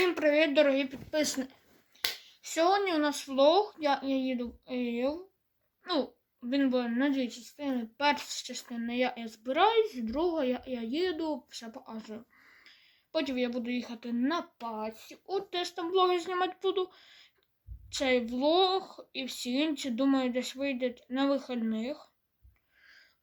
Всім привіт, дорогі підписники. Сьогодні у нас влог. Я, я їду в. Ну, він буде на дві частини. Перша частина я, я збираюсь, друга я, я їду, все показую. Потім я буду їхати на пасіку, теж там влоги знімати буду. Цей влог і всі інші, думаю, десь вийдуть на вихідних.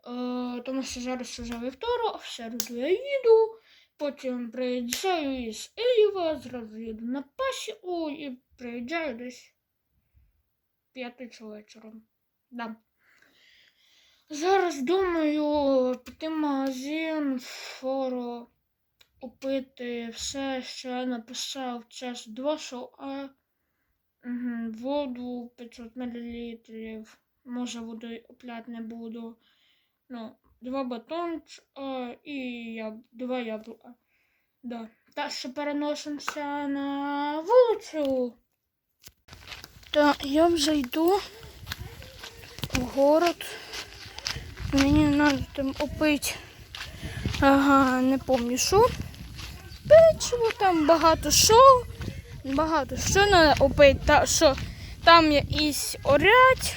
Е, тому що зараз вже вівторок, в середу я їду. Потім приїжджаю із Києва, зразу їду на пасіку і приїжджаю десь п'ятий вечором. Да. Зараз думаю піти в магазин, форо, купити все, що я написав. Два шоа, угу, воду 500 мл. Може воду купляти не буду. Ну, два батончика і я, два яблука. Да. Та що переносимося на вулицю. Так, я вже йду в город. Мені треба там купити. Ага, не пам'ятаю що. Печиво там багато що. Багато що треба купити. Та, що там якийсь орять.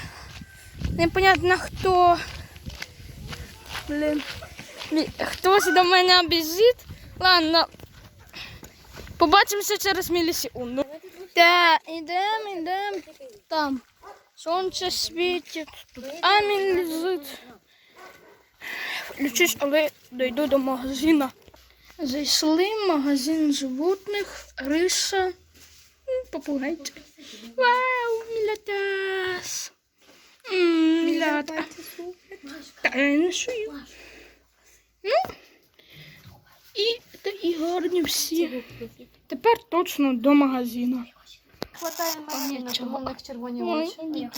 Непонятно хто. Блін. Хтось до мене біжить. Ладно. Побачимося через мілісекунду. Так, ідемо, ідемо. Там. Сонце світить, тут амінь лежить. Включусь, але дойду до магазина. Зайшли в магазин животних, риша, м, попугайчик. Вау, мілятас. Мілята. Та я не шую. Ну, і, та і гарні всі. Тепер точно до магазину. Хватає машина, тому в них червоні очі.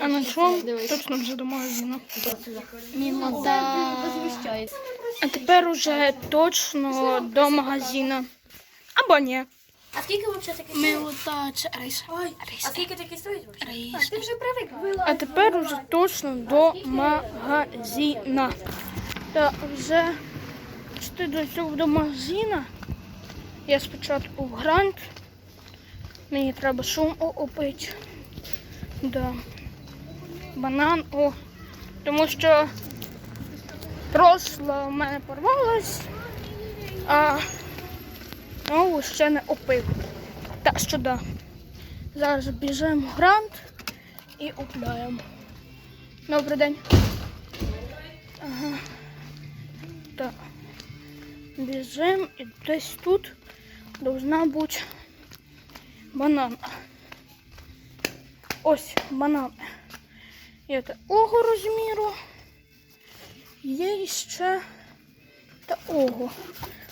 А на що? Точно вже до магазину. Мінус возвищає. А тепер уже точно до магазину. Або ні. А скільки взагалі таке стоїть? Милота, рис. Ой, а скільки таке стоїть взагалі? А, ти вже привик. А тепер уже точно до магазина. Та вже що до цього до магазина. Я спочатку в грант. Мені треба шум опити. Да. Банан, о. Тому що прошло в мене порвалось, а нову ще не опив. Так що да. Зараз біжимо в грант і купляємо. Добрий день. Ага. Так. Біжимо і десь тут должна бути банан. Ось банан. І це ого розміру. Є ще та ого.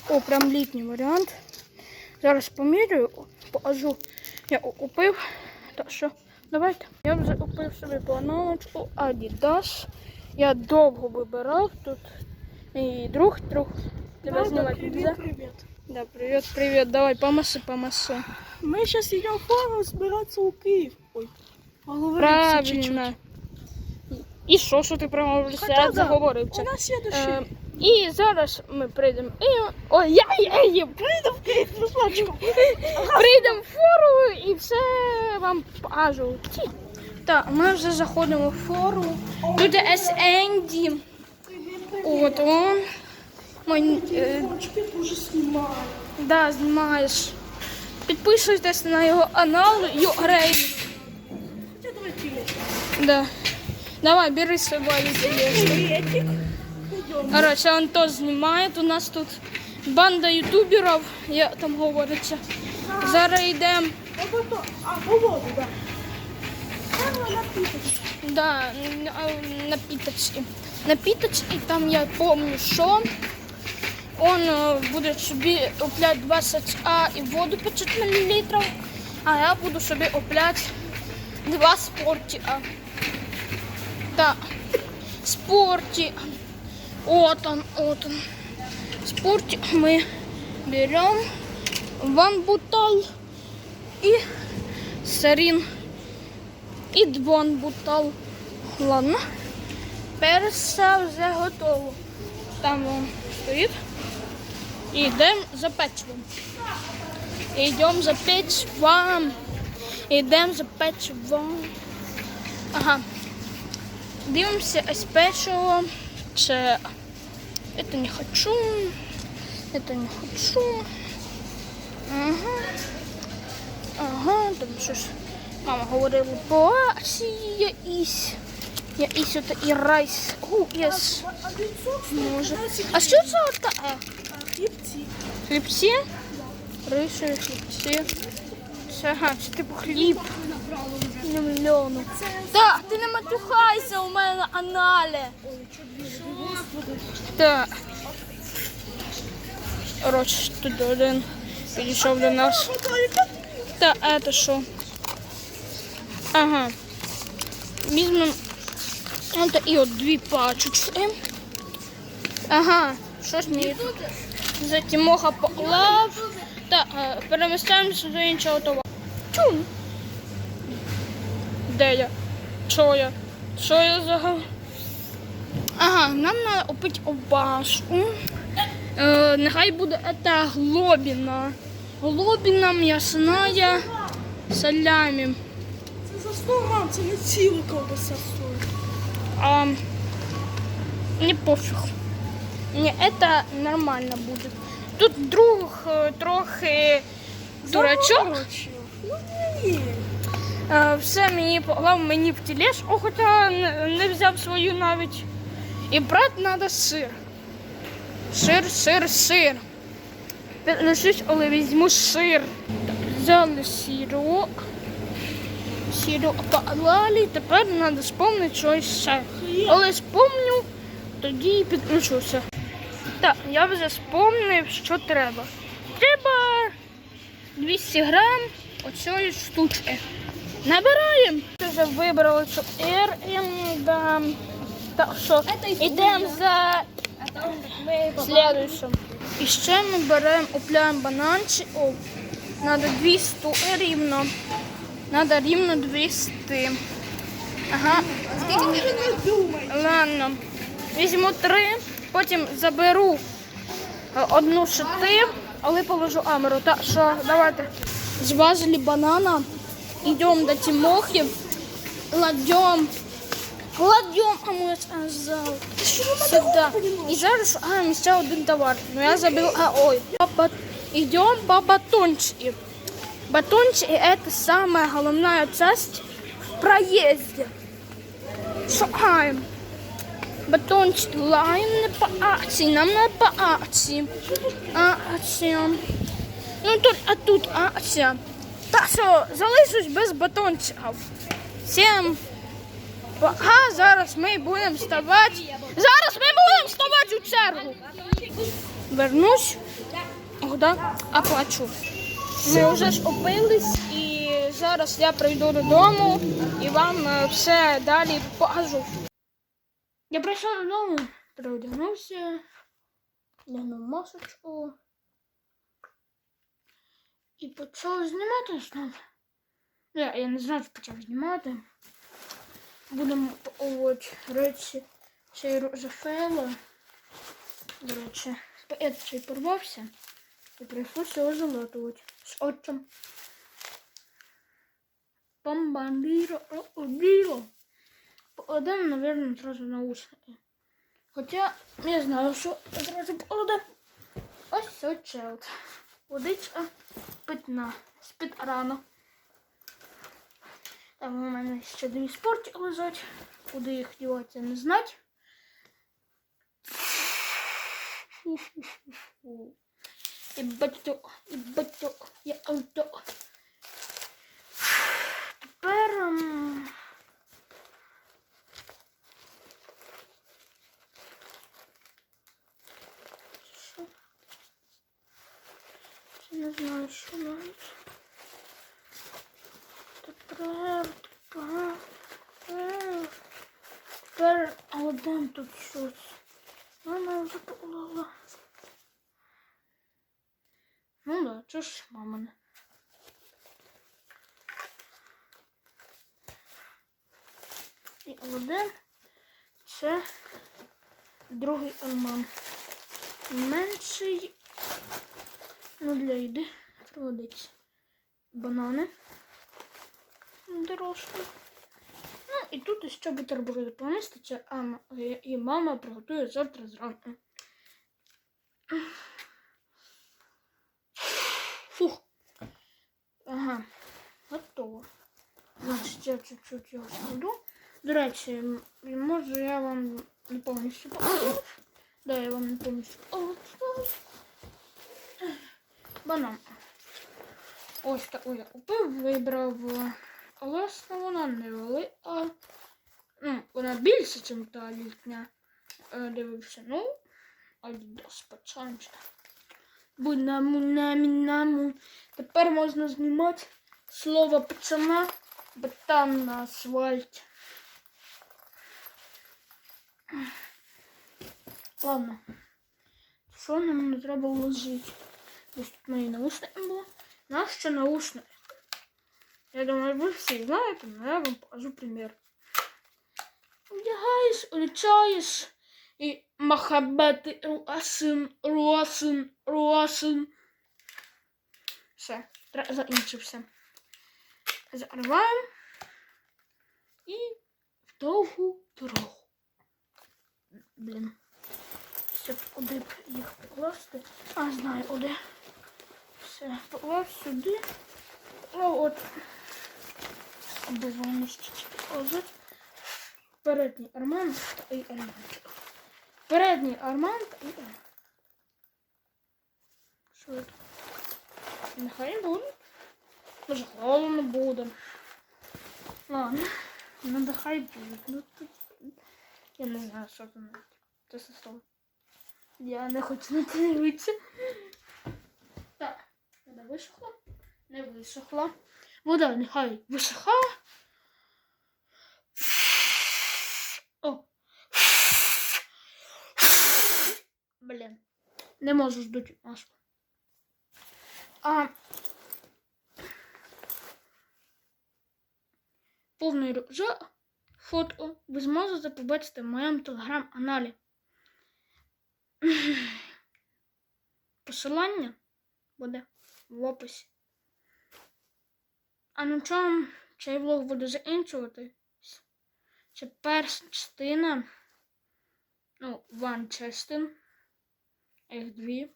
О, прям літній варіант. Зараз поміряю, покажу. Я купив. Так що, давайте. Я вже купив собі бананочку Adidas. Я довго вибирав тут. Мій друг, друг. Тебе знімати нельзя? привет. Да, привет, привет. Давай, помаши. Мы сейчас идем в Фору собираться у Киев. Ой, поговоримся чуть-чуть. І що, що ти промовився? Хоча Я заговорився. У нас следующий. Е, і зараз ми прийдемо. І... Ой, я, я, я Прийду в Київ, розплачу. прийдемо в фору і все вам покажу. Так, ми вже заходимо в фору. Тут Енді. От он. Мой, е, да, знімаєш. Підписуйтесь на його канал Югрей. Да. Давай, бери з собою тележку. Короче, он то знімає. У нас тут банда ютуберів, я там говориться. Зараз йдемо. А а, да. Напиточки. Напиточки, там я помню, що он е, буде собі купляти 20 а і воду 500 мл, а я буду собі купляти два спортика. Да, спортик. Вот он, вот он. Спортик мы берем ван бутал и сарин і двон бутал. Ладно. Перше вже готово. Там він стоїть. І йдемо за печивом. Йдемо за печивом. Йдемо за. Ага. Дивимося ось печиво. Це это не хочу. Это не хочу. Ага. Ага, там щось. Мама говорила по Асії якісь. Якісь от і райс. О, єс. Може. А що це таке? Хлібці. Хлібці? Риси, хлібці. Це, ага, це типу хліб. Мільйону. Так, ти не матюхайся у мене на аналі. Так. Коротше, тут один підійшов до нас. Та, це що? Ага. Візьмемо от і от дві пачечки. Ага, щось мені за Тимоха поклав. Так, е, перемістаємося до іншого товару. Чум. Де я? Що я? Що я за... Ага, нам треба купити обашку. Е, нехай буде это глобіна. Глобіна м'ясная салямі. Це за 100 грам, це не ціла ковбаса стоїть. А, не пофіг. Ні, это нормально буде. Тут друг е, трохи дурачок. Ну ні. Е, Все мені поклав мені в тележку, хоча не взяв свою навіть. І брати треба сир. Сир, сир, сир. Лишись, але візьму сир. Взяли сірок. Сірок поклали, тепер треба спомнити щось ще. Але спомню, тоді і підключуся. Так, я вже спомнив, що треба. Треба 200 грам оцієї штучки. Набираємо. Вже вибрали цукер і да. Так що йдемо за слідуючим. І ще ми беремо, купляємо бананчик. О, треба 200 рівно. Треба рівно 200. Ага. Ладно. Візьму три, потім заберу е, одну шити, але положу амеру. Так що давайте. Зважили банана, йдемо до Тимохи, кладемо, кладемо, а ми сказав, сюди. І зараз шукаємо ще один товар. Ну я забив, а ой. Папа, йдемо по батончики. Батончики – это самая головная часть в проезде. Шукаємо. Батончик лайм не по акції, нам не по акції. Акція. Ну тут, а тут акція. Так що залишусь без батончиків. Всім пока. Зараз ми будемо ставати. Зараз ми будемо ставати у чергу. Вернусь. Куди? Оплачу. Ми вже ж опились і зараз я прийду додому і вам е, все далі покажу. Я прийшла додому, переодягнувся, глянув масочку і почав знімати знову. Я, я не знаю, почав знімати. Будемо пробувати речі цей Розефела. До речі, цей порвався і прийшлося його залатувати з отчим. Бамбандіро, оділо. Покладемо, наверное, сразу наушники. Хоча я знаю, що одразу покладемо. Ось це челт. Водичка питна. З-під рано. Там у мене ще дві спорті лежать. Куди їх дівати, не знать. І батько, і батько, я авто. Тепер... ем, Що? Я не знаю, що навіть. Тепер, тепер, тепер. Один тут щось. Мама вже поклала. Ну да, це ж мамине. І один це другий алман. Менший Ну, для їди проводиться банани. Дорожку. Ну, і тут ще бутерброди поміститься, а і мама приготує завтра зранку. Фух. Ага, готово. Значить, я чуть-чуть його складу. До речі, може я вам не повністю покажу. Да, я вам не повністю покажу. Банан. Ось таку я купив, вибрав. е, Власне, вона не велика. Ну, вона більше, ніж та літня. Е, Дивився, ну, Адідас пацанчик. Будь-наму, намі, наму. Тепер можна знімати слово пацана, бо там на асфальті. Ладно. Що нам треба вложити? Ось тут мої наушники були. Нащо наушники? Я думаю, ви всі знаєте, але я вам покажу примір. Вдягаєш, улічаєш і махабети руасин, руасин, руасин. Все, закінчився. Закриваємо і в довгу дорогу. Блін. Ще б куди б їх покласти. А, знаю, куди. Все, поклав сюди. Ну от. Обиваністечки положить. Передній арман і арманчик. Передній арман і арман. Швидко. Нехай буде. Може, холодно буде. Ладно. Ну, нехай буде. Ну, тут... Я не знаю, що там. Це сосо. Я не хочу на це дивитися. Висохла. Не висохла. Вода нехай висохає. О. Блін. Не можу здути маску. А повний рюкзак, фотку ви зможете побачити в моєму телеграм-каналі. Посилання буде в описі. А на чому цей влог буде закінчувати? Це перша частина. Ну, one частин. Їх дві.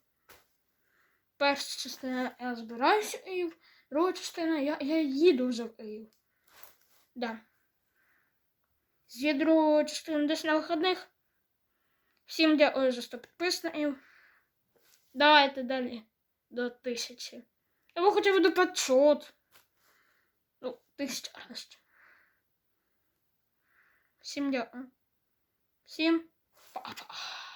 Перша частина я збираюся в Київ. Друга частина я, я їду вже в Київ. Да. Є друга частина десь на вихідних. Всім дякую за 100 підписників. Давайте далі до тисячі. Або хоча б до 500. Ну, тисяча. Всім дякую. Всім па-па.